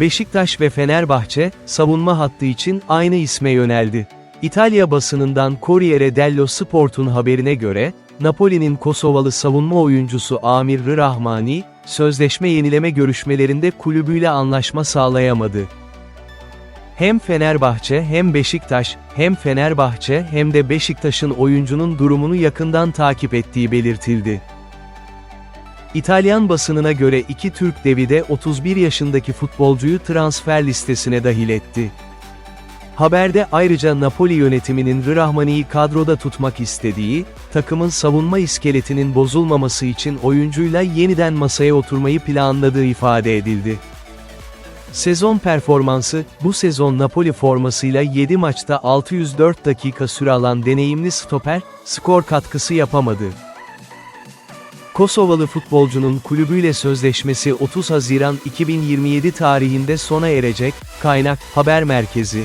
Beşiktaş ve Fenerbahçe, savunma hattı için aynı isme yöneldi. İtalya basınından Corriere dello Sport'un haberine göre, Napoli'nin Kosovalı savunma oyuncusu Amir Rahmani, sözleşme yenileme görüşmelerinde kulübüyle anlaşma sağlayamadı. Hem Fenerbahçe hem Beşiktaş, hem Fenerbahçe hem de Beşiktaş'ın oyuncunun durumunu yakından takip ettiği belirtildi. İtalyan basınına göre iki Türk devi de 31 yaşındaki futbolcuyu transfer listesine dahil etti. Haberde ayrıca Napoli yönetiminin Rahmani'yi kadroda tutmak istediği, takımın savunma iskeletinin bozulmaması için oyuncuyla yeniden masaya oturmayı planladığı ifade edildi. Sezon performansı, bu sezon Napoli formasıyla 7 maçta 604 dakika süre alan deneyimli stoper, skor katkısı yapamadı. Kosovalı futbolcunun kulübüyle sözleşmesi 30 Haziran 2027 tarihinde sona erecek, kaynak, haber merkezi.